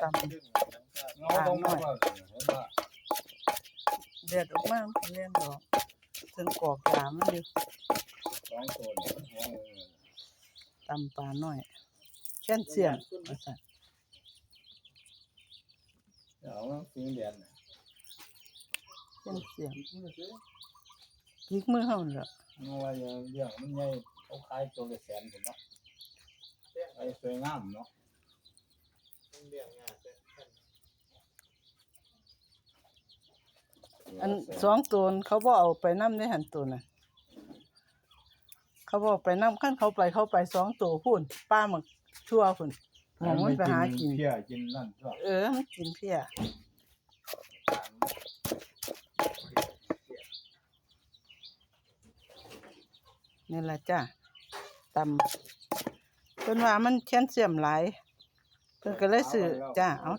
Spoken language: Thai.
ตำเงาตรงนั้นว่าเห็นว่าแดออกมามันก็เล่นดอกถึงกอกยามันอยู่สองตัวเนี่ยมันหัวเออตำปลาหน้อยแค่นเสียงว่าซั่นเอามันสีเหลืองน่ะแค่นเสียงยิกมือเฮานั่นล่ะมัว่าอย่างเรื่องมันใหญ่เขาขายตัวละแสนผมเนาะไอ้สวยงามเนาะ อันสองตัวนั้นเขาบ่เอาไปนำในหันตัวน่ะ เขาบ่เอาไปนำคันเขาไปเขาไปสองตัวพุ่นป้าหมึกชั่วพุ่นหมองมันไปหากิน เพี้ยกินนั่นก็เออมันกินเพี้ยนี่ล่ะจ้ะตำเพิ่นว่ามันแค้นเสียมหลาย เพิ่นก็เลยซื้อจ้าเอา